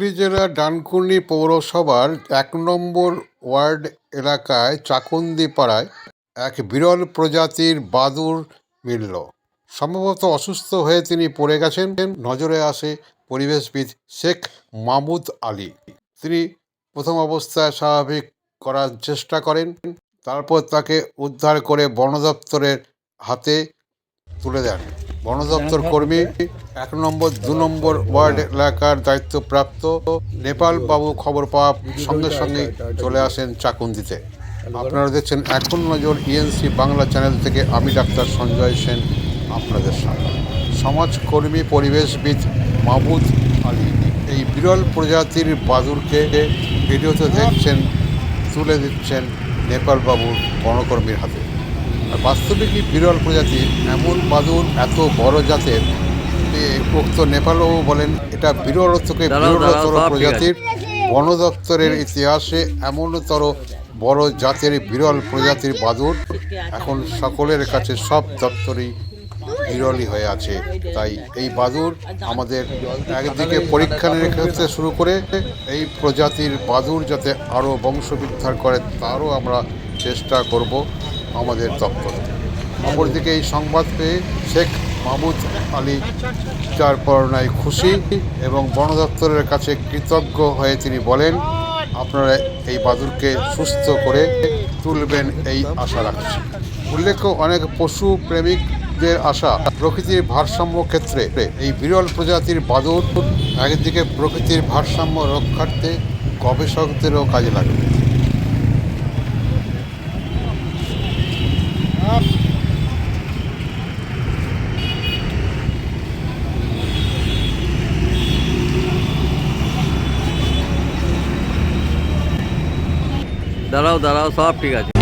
জেলার ডানকুনি পৌরসভার এক নম্বর ওয়ার্ড এলাকায় চাকুন্দি পাড়ায় এক বিরল প্রজাতির বাদুড় মিলল। সম্ভবত অসুস্থ হয়ে তিনি পড়ে গেছেন। নজরে আসে পরিবেশবিদ শেখ মাহমুদ আলী। তিনি প্রথম অবস্থায় স্বাভাবিক করার চেষ্টা করেন। তারপর তাকে উদ্ধার করে বন দপ্তরের হাতে তুলে দেন। বন দপ্তর কর্মী এক নম্বর দু নম্বর ওয়ার্ড এলাকার দায়িত্বপ্রাপ্ত নেপাল বাবু খবর পাওয়া সঙ্গে সঙ্গে চলে আসেন চাকুন্দিতে। আপনারা দেখছেন এখন নজর ইএনসি বাংলা চ্যানেল থেকে আমি ডাক্তার সঞ্জয় সেন আপনাদের সঙ্গে সমাজকর্মী পরিবেশবিদ মাহমুদ আলী। এই বিরল প্রজাতির বাদুরকে ভিডিওতে দেখছেন তুলে দিচ্ছেন নেপাল বাবুর বনকর্মীর হাতে। বাস্তবিকই বিরল প্রজাতি এমন বাদুর এত বড় জাতের উক্ত নেপালবাবু বলেন এটা বিরল থেকে দাঁড়াও, দাঁড়াও, বিরলতর। প্রজাতির বন দপ্তরের ইতিহাসে এমনতর বড় জাতের বিরল প্রজাতির বাদুর এখন সকলের কাছে সব দপ্তরেই বিরলই হয়ে আছে তাই এই বাদুর আমাদের একদিকে পরীক্ষা নিরীক্ষা শুরু করে এই প্রজাতির বাদুর যাতে আরও বংশবিস্তার করে তারও আমরা চেষ্টা করব আমাদের দপ্তরে অপরদিকে এই সংবাদ পেয়ে শেখ মাহমুদ আলী যার পরনায় খুশি এবং বন দপ্তরের কাছে কৃতজ্ঞ হয়ে তিনি বলেন, আপনারা এই বাদুরকে সুস্থ করে তুলবেন এই আশা রাখছি। উল্লেখ্য, অনেক পশু প্রেমিকদের আশা প্রকৃতির ভারসাম্য ক্ষেত্রে। এই বিরল প্রজাতির বাদুর একদিকে প্রকৃতির ভারসাম্য রক্ষার্থে গবেষকদেরও কাজে লাগবে দাঁড়াও দাঁড়াও সব ঠিক আছে।